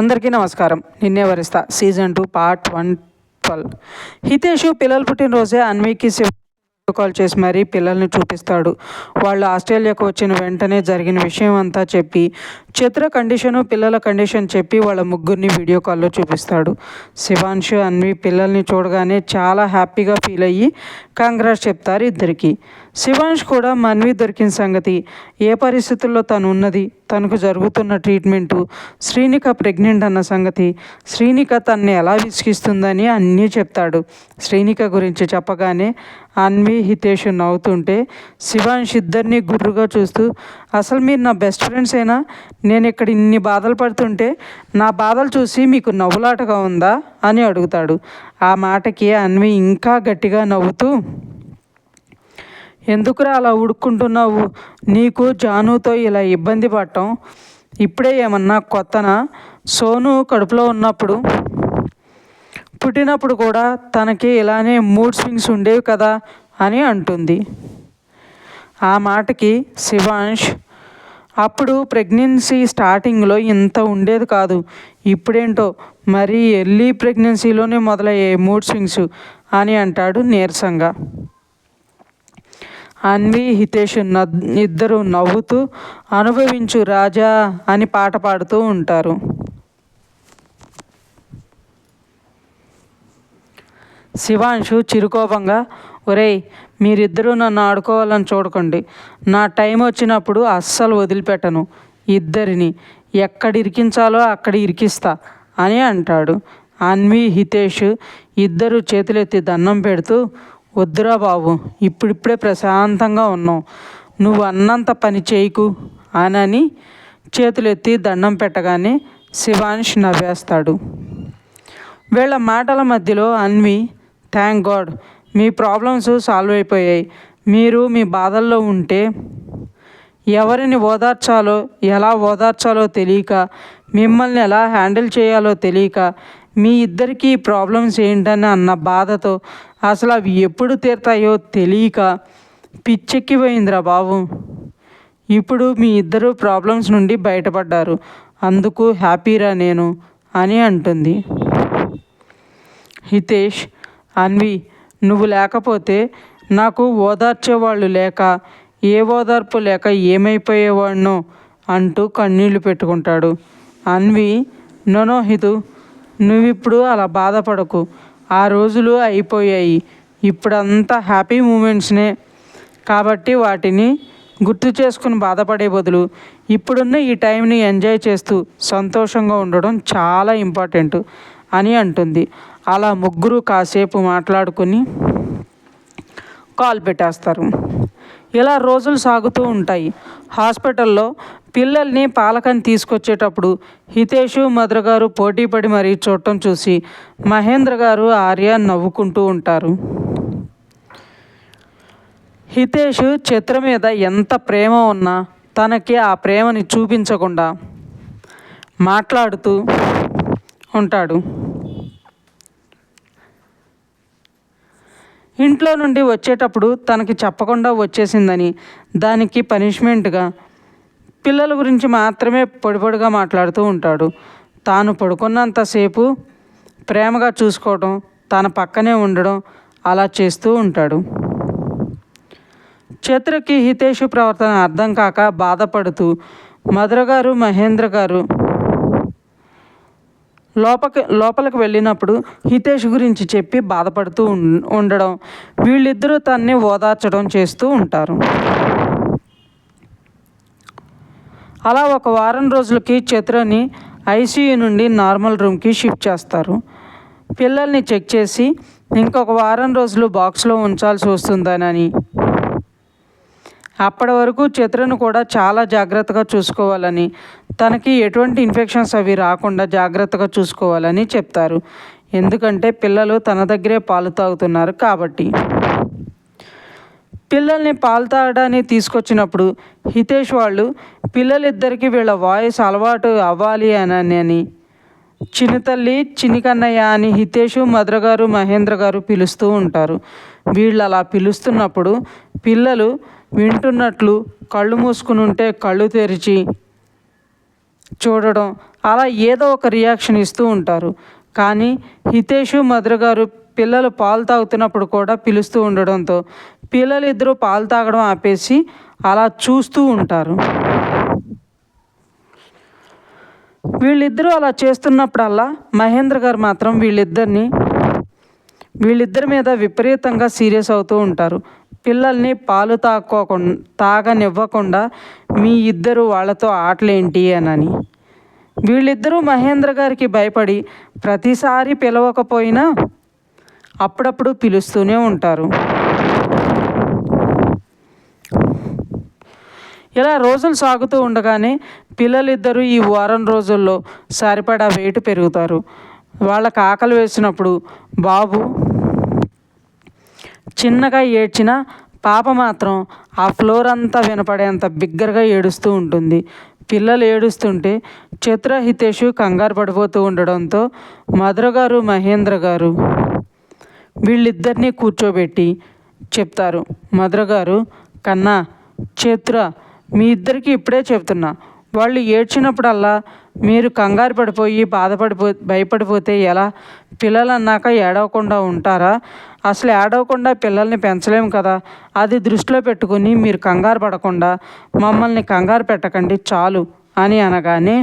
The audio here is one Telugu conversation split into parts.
అందరికీ నమస్కారం. Ninne Varistha. Season two part one twelve. Hitesh పిల్లలు పుట్టినరోజే అన్వికి కాల్ చేసి మరీ పిల్లల్ని చూపిస్తాడు. వాళ్ళు ఆస్ట్రేలియాకు వచ్చిన వెంటనే జరిగిన విషయం అంతా చెప్పి చిత్ర కండిషను పిల్లల కండిషన్ చెప్పి వాళ్ళ ముగ్గురిని వీడియో కాల్లో చూపిస్తాడు. శివాంశు అన్వి పిల్లల్ని చూడగానే చాలా హ్యాపీగా ఫీల్ అయ్యి కంగ్రాట్స్ చెప్తారు ఇద్దరికి. శివాంష్ కూడా మన్వి దొరికిన సంగతి. ఏ పరిస్థితుల్లో తను ఉన్నది తనకు జరుగుతున్న ట్రీట్మెంటు శ్రీనిక ప్రెగ్నెంట్ అన్న సంగతి. శ్రీనిక తన్ని ఎలా విసిగిస్తుందని అన్నీ చెప్తాడు. శ్రీనిక గురించి చెప్పగానే అన్వి హితేష్ నవ్వుతుంటే శివాంష్ ఇద్దరిని గుర్రుగా చూస్తూ అసలు మీరు నా బెస్ట్ ఫ్రెండ్స్ అయినా నేను ఇక్కడ ఇన్ని బాధలు పడుతుంటే నా బాధలు చూసి మీకు నవ్వులాటగా ఉందా? అని అడుగుతాడు. ఆ మాటకి అన్వి ఇంకా గట్టిగా నవ్వుతూ ఎందుకురా అలా ఉడుక్కుంటున్నావు? నీకు జానుతో ఇలా ఇబ్బంది పడటం? ఇప్పుడే ఏమన్నా కొత్తనా? సోను కడుపులో ఉన్నప్పుడు పుట్టినప్పుడు కూడా తనకి ఇలానే మూడ్ స్వింగ్స్ ఉండేవి కదా అని అంటుంది. ఆ మాటకి శివాంష్ అప్పుడు ప్రెగ్నెన్సీ స్టార్టింగ్లో ఇంత ఉండేది కాదు. ఇప్పుడేంటో మరీ ఎర్లీ ప్రెగ్నెన్సీలోనే మొదలయ్యే మూడ్ స్వింగ్స్ అని అంటాడు నీరసంగా. అన్వి హితేష్ ఇద్దరు నవ్వుతూ అనుభవించు రాజా అని పాట పాడుతూ ఉంటారు. శివాంశు చిరుకోపంగా ఒరేయ్ మీరిద్దరూ నన్ను ఆడుకోవాలని చూడకండి. నా టైం వచ్చినప్పుడు అస్సలు వదిలిపెట్టను. ఇద్దరిని ఎక్కడ ఇరికించాలో అక్కడ ఇరికిస్తా అని అంటాడు. అన్వి హితేష్ ఇద్దరు చేతులెత్తి దండం పెడుతూ వద్దురా బాబు ఇప్పుడిప్పుడే ప్రశాంతంగా ఉన్నాం నువ్వు అన్నంత పని చేయకు అనని చేతులెత్తి దండం పెట్టగానే శివాన్ష్ నవ్వేస్తాడు. వీళ్ళ మాటల మధ్యలో అన్వి థ్యాంక్ గాడ్ మీ ప్రాబ్లమ్స్ సాల్వ్ అయిపోయాయి. మీరు మీ బాధల్లో ఉంటే ఎవరిని ఓదార్చాలో ఎలా ఓదార్చాలో తెలియక మిమ్మల్ని ఎలా హ్యాండిల్ చేయాలో తెలియక మీ ఇద్దరికీ ప్రాబ్లమ్స్ ఏంటని అన్న బాధతో అసలు అవి ఎప్పుడు తీరుతాయో తెలియక పిచ్చెక్కిపోయిందిరా బాబు. ఇప్పుడు మీ ఇద్దరు ప్రాబ్లమ్స్ నుండి బయటపడ్డారు. అందుకు హ్యాపీరా నేను అని అంటుంది. హితేష్ అన్వి నువ్వు లేకపోతే నాకు ఓదార్చేవాళ్ళు లేక ఏ ఓదార్పు లేక ఏమైపోయేవాడినో అంటూ కన్నీళ్ళు పెట్టుకుంటాడు. అన్వి నోనోహితు నువ్విప్పుడు అలా బాధపడకు. ఆ రోజులు అయిపోయాయి. ఇప్పుడంతా హ్యాపీ మూమెంట్స్నే. కాబట్టి వాటిని గుర్తు చేసుకుని బాధపడే బదులు ఇప్పుడున్న ఈ టైంని ఎంజాయ్ చేస్తూ సంతోషంగా ఉండడం చాలా ఇంపార్టెంట్ అని అంటుంది. అలా ముగ్గురు కాసేపు మాట్లాడుకుని కాల్ పెట్టేస్తారు. ఇలా రోజులు సాగుతూ ఉంటాయి. హాస్పిటల్లో పిల్లల్ని పాలకని తీసుకొచ్చేటప్పుడు హితేషు మధుర గారు పోటీపడి మరీ చూడటం చూసి మహేంద్ర గారు ఆర్య నవ్వుకుంటూ ఉంటారు. హితేష్ చిత్ర మీద ఎంత ప్రేమ ఉన్నా తనకి ఆ ప్రేమని చూపించకుండా మాట్లాడుతూ ఉంటాడు. ఇంట్లో నుండి వచ్చేటప్పుడు తనకి చెప్పకుండా వచ్చేసిందని దానికి పనిష్మెంట్గా పిల్లల గురించి మాత్రమే పొడిపొడిగా మాట్లాడుతూ ఉంటాడు. తాను పడుకున్నంతసేపు ప్రేమగా చూసుకోవడం తన పక్కనే ఉండడం అలా చేస్తూ ఉంటాడు. చిత్రకి హితేషు ప్రవర్తన అర్థం కాక బాధపడుతూ మధుర గారు మహేంద్ర గారు లోపకి లోపలికి వెళ్ళినప్పుడు హితేష్ గురించి చెప్పి బాధపడుతూ ఉండడం. వీళ్ళిద్దరూ తన్ని ఓదార్చడం చేస్తూ ఉంటారు. అలా ఒక వారం రోజులకి చిత్రని ఐసీయూ నుండి నార్మల్ రూమ్కి షిఫ్ట్ చేస్తారు. పిల్లల్ని చెక్ చేసి ఇంకొక వారం రోజులు బాక్స్లో ఉంచాల్సి వస్తుందనని అప్పటి వరకు చిత్రను కూడా చాలా జాగ్రత్తగా చూసుకోవాలని తనకి ఎటువంటి ఇన్ఫెక్షన్స్ అవి రాకుండా జాగ్రత్తగా చూసుకోవాలని చెప్తారు. ఎందుకంటే పిల్లలు తన దగ్గరే పాలు తాగుతున్నారు కాబట్టి. పిల్లల్ని పాలు తాగడానికి తీసుకొచ్చినప్పుడు హితేష్ వాళ్ళు పిల్లలిద్దరికీ వీళ్ళ వాయిస్ అలవాటు అవ్వాలి అని అని చిన్నతల్లి చినికన్నయ్య అని హితేషు మధుర గారు మహేంద్ర గారు పిలుస్తూ ఉంటారు. వీళ్ళు అలా పిలుస్తున్నప్పుడు పిల్లలు వింటున్నట్లు కళ్ళు మూసుకుని ఉంటే కళ్ళు తెరిచి చూడడం. అలా ఏదో ఒక రియాక్షన్ ఇస్తూ ఉంటారు. కానీ హితేషు మధుర గారు పిల్లలు పాలు తాగుతున్నప్పుడు కూడా పిలుస్తూ ఉండడంతో పిల్లలు ఇద్దరు పాలు తాగడం ఆపేసి అలా చూస్తూ ఉంటారు. వీళ్ళిద్దరూ అలా చేస్తున్నప్పుడల్లా మహేంద్ర గారు మాత్రం వీళ్ళిద్దరిని వీళ్ళిద్దరి మీద విపరీతంగా సీరియస్ అవుతూ ఉంటారు. పిల్లల్ని పాలు తాక్కోకుండా తాగనివ్వకుండా మీ ఇద్దరు వాళ్ళతో ఆటలేంటి అనని. వీళ్ళిద్దరూ మహేంద్ర గారికి భయపడి ప్రతిసారి పిలవకపోయినా అప్పుడప్పుడు పిలుస్తూనే ఉంటారు. ఇలా రోజులు సాగుతూ ఉండగానే పిల్లలిద్దరూ ఈ వారం రోజుల్లో సరిపడా వెయిట్ పెరుగుతారు. వాళ్ళకి ఆకలి వేసినప్పుడు బాబు చిన్నగా ఏడ్చిన పాప మాత్రం ఆ ఫ్లోర్ అంతా వినపడేంత బిగ్గరగా ఏడుస్తూ ఉంటుంది. పిల్లలు ఏడుస్తుంటే చిత్ర హితేషు కంగారు పడిపోతూ ఉండడంతో మధుర గారు మహేంద్ర గారు వీళ్ళిద్దరినీ కూర్చోబెట్టి చెప్తారు. మధుర గారు కన్నా చిత్ర మీ ఇద్దరికి ఇప్పుడే చెప్తున్నా. వాళ్ళు ఏడ్చినప్పుడల్లా మీరు కంగారు పడిపోయి బాధపడిపో భయపడిపోతే ఎలా? పిల్లలు అన్నాక ఏడవకుండా ఉంటారా? అసలు ఏడవకుండా పిల్లల్ని పెంచలేము కదా. అది దృష్టిలో పెట్టుకుని మీరు కంగారు పడకుండా మమ్మల్ని కంగారు పెట్టకండి చాలు అని అనగానే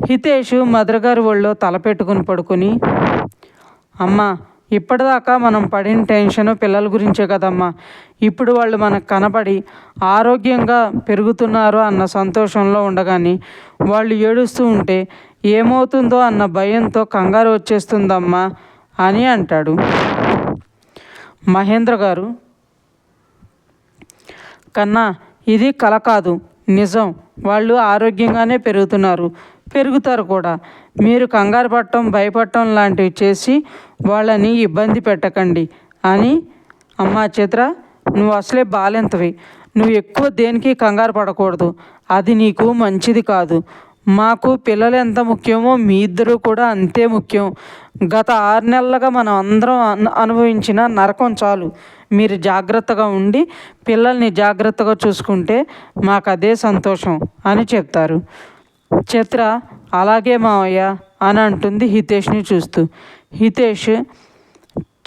హితేష్ మధుర గారి ఒళ్ళో తల పెట్టుకుని పడుకుని అమ్మ ఇప్పటిదాకా మనం పడిన టెన్షన్ పిల్లల గురించే కదమ్మా. ఇప్పుడు వాళ్ళు మనకు కనపడి ఆరోగ్యంగా పెరుగుతున్నారు అన్న సంతోషంలో ఉండగాని వాళ్ళు ఏడుస్తూ ఉంటే ఏమవుతుందో అన్న భయంతో కంగారు వచ్చేస్తుందమ్మా అని అంటాడు. మహేంద్ర గారు కన్నా ఇది కల కాదు నిజం. వాళ్ళు ఆరోగ్యంగానే పెరుగుతున్నారు. పెరుగుతారు కూడా. మీరు కంగారు పట్టడం భయపడటం లాంటివి చేసి వాళ్ళని ఇబ్బంది పెట్టకండి అని అమ్మా చిత్ర నువ్వు అసలే బాలెంతవి. నువ్వు ఎక్కువ దేనికి కంగారు పడకూడదు. అది నీకు మంచిది కాదు. మాకు పిల్లలు ఎంత ముఖ్యమో మీ ఇద్దరు కూడా అంతే ముఖ్యం. గత ఆరు నెలలుగా మనం అందరం అనుభవించిన నరకం చాలు. మీరు జాగ్రత్తగా ఉండి పిల్లల్ని జాగ్రత్తగా చూసుకుంటే మాకు అదే సంతోషం అని చెప్తారు. చిత్ర అలాగే మావయ్య అని అంటుంది హితేష్ని చూస్తూ. హితేష్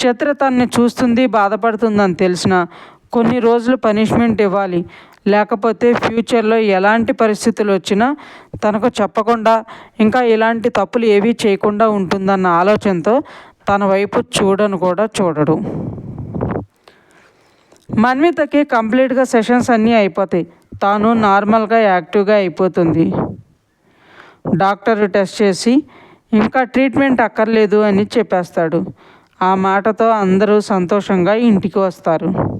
చిత్ర తన్ని చూస్తుంది బాధపడుతుందని తెలిసిన కొన్ని రోజులు పనిష్మెంట్ ఇవ్వాలి. లేకపోతే ఫ్యూచర్లో ఎలాంటి పరిస్థితులు వచ్చినా తనకు చెప్పకుండా ఇంకా ఇలాంటి తప్పులు ఏవీ చేయకుండా ఉంటుందన్న ఆలోచనతో తన వైపు చూడను కూడా చూడడు. మన్వితకి కంప్లీట్గా సెషన్స్ అన్నీ అయిపోతాయి. తాను నార్మల్గా యాక్టివ్గా అయిపోతుంది. డాక్టర్ టెస్ట్ చేసి ఇంకా ట్రీట్మెంట్ అక్కర్లేదు అని చెప్పేస్తాడు. ఆ మాటతో అందరూ సంతోషంగా ఇంటికి వస్తారు.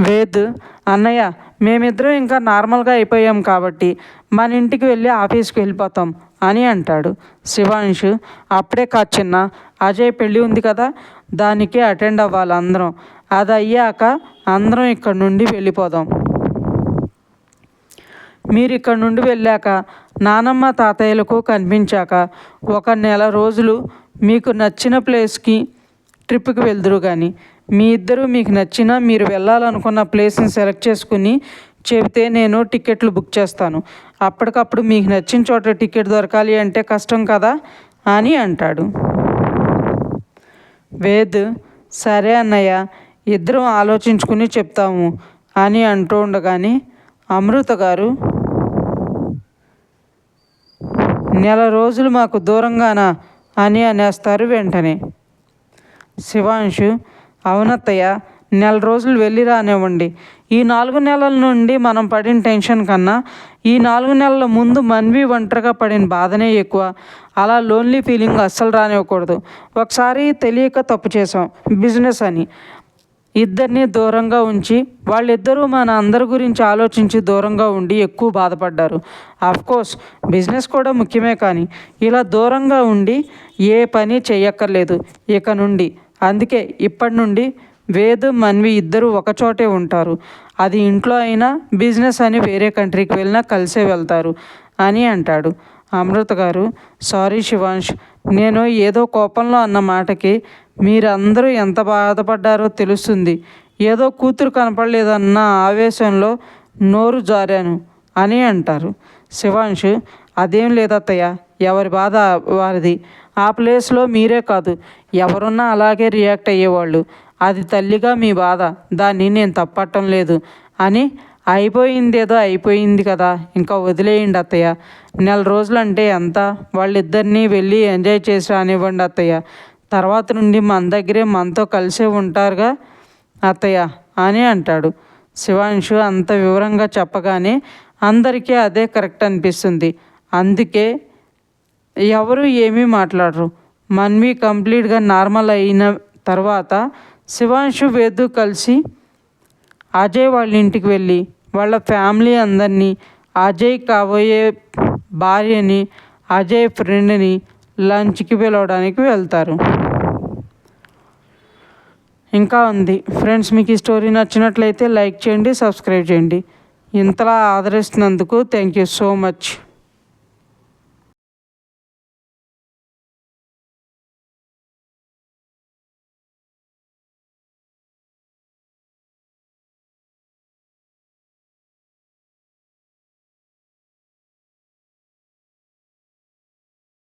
వేద్ అన్నయ్య మేమిద్దరం ఇంకా నార్మల్గా అయిపోయాం కాబట్టి మన ఇంటికి వెళ్ళి ఆఫీస్కి వెళ్ళిపోతాం అని అంటాడు. శివాంష్ అప్పుడే కాదు చిన్న అజయ్ పెళ్ళి ఉంది కదా దానికి అటెండ్ అవ్వాలి అందరం. అది అయ్యాక అందరం ఇక్కడ నుండి వెళ్ళిపోదాం. మీరు ఇక్కడ నుండి వెళ్ళాక నానమ్మ తాతయ్యలకు కనిపించాక ఒక నెల రోజులు మీకు నచ్చిన ప్లేస్కి ట్రిప్కి వెళ్దురు కానీ మీ ఇద్దరు మీకు నచ్చిన మీరు వెళ్ళాలనుకున్న ప్లేస్ని సెలెక్ట్ చేసుకుని చెబితే నేను టికెట్లు బుక్ చేస్తాను. అప్పటికప్పుడు మీకు నచ్చిన చోట టికెట్ దొరకాలి అంటే కష్టం కదా? అని అంటాడు. వేద్ సరే అన్నయ్య ఇద్దరం ఆలోచించుకుని చెప్తాము అని అంటూ ఉండగానే అమృత గారు నెల రోజులు మాకు దూరంగానా అని అనేస్తారు వెంటనే. శివాంశు అవునత్తయ్య నెల రోజులు వెళ్ళి రానివ్వండి. ఈ నాలుగు నెలల నుండి మనం పడిన టెన్షన్ కన్నా ఈ నాలుగు నెలల ముందు మన్వి ఒంటరిగా పడిన బాధనే ఎక్కువ. అలా లోన్లీ ఫీలింగ్ అస్సలు రానివ్వకూడదు. ఒకసారి తెలియక తప్పు చేసాం బిజినెస్ అని. ఇద్దరిని దూరంగా ఉంచి వాళ్ళిద్దరూ మన అందరి గురించి ఆలోచించి దూరంగా ఉండి ఎక్కువ బాధపడ్డారు. కోర్స్ బిజినెస్ కూడా ముఖ్యమే కానీ ఇలా దూరంగా ఉండి ఏ పని చేయక్కర్లేదు ఇక నుండి. అందుకే ఇప్పటి నుండి వేదు మన్వి ఇద్దరు ఒకచోటే ఉంటారు. అది ఇంట్లో అయినా బిజినెస్ అని వేరే కంట్రీకి వెళ్ళినా కలిసే వెళ్తారు అని అంటాడు. అమృత గారు సారీ శివాంష్ నేను ఏదో కోపంలో అన్న మాటకి మీరందరూ ఎంత బాధపడ్డారో తెలుస్తుంది. ఏదో కూతురు కనపడలేదన్న ఆవేశంలో నోరు జారాను అని అంటారు. శివాంశు అదేం లేదత్తయ్య ఎవరి బాధ వారిది. ఆ ప్లేస్లో మీరే కాదు ఎవరున్నా అలాగే రియాక్ట్ అయ్యేవాళ్ళు. అది తల్లిగా మీ బాధ దాన్ని నేను తప్పట్టం లేదు అని అయిపోయిందేదో అయిపోయింది కదా ఇంకా వదిలేయండి అత్తయ్య. నెల రోజులంటే ఎంత? వాళ్ళిద్దరినీ వెళ్ళి ఎంజాయ్ చేసి రానివ్వండి అత్తయ్య. తర్వాత నుండి మన దగ్గరే మనతో కలిసే ఉంటారుగా? అత్తయ్య అని అంటాడు. శివాంశు అంత వివరంగా చెప్పగానే అందరికీ అదే కరెక్ట్ అనిపిస్తుంది. అందుకే ఎవరు ఏమీ మాట్లాడరు. మన్వి కంప్లీట్గా నార్మల్ అయిన తర్వాత శివాంశు వేదు కలిసి అజయ్ వాళ్ళ ఇంటికి వెళ్ళి వాళ్ళ ఫ్యామిలీ అందరినీ అజయ్ కాబోయే భార్యని అజయ్ ఫ్రెండ్ని లంచ్కి పిలవడానికి వెళ్తారు. ఇంకా ఉంది. ఫ్రెండ్స్ మీకు ఈ స్టోరీ నచ్చినట్లయితే లైక్ చేయండి సబ్స్క్రైబ్ చేయండి. ఇంతలా ఆదరిస్తున్నందుకు థ్యాంక్ యూ సో మచ్.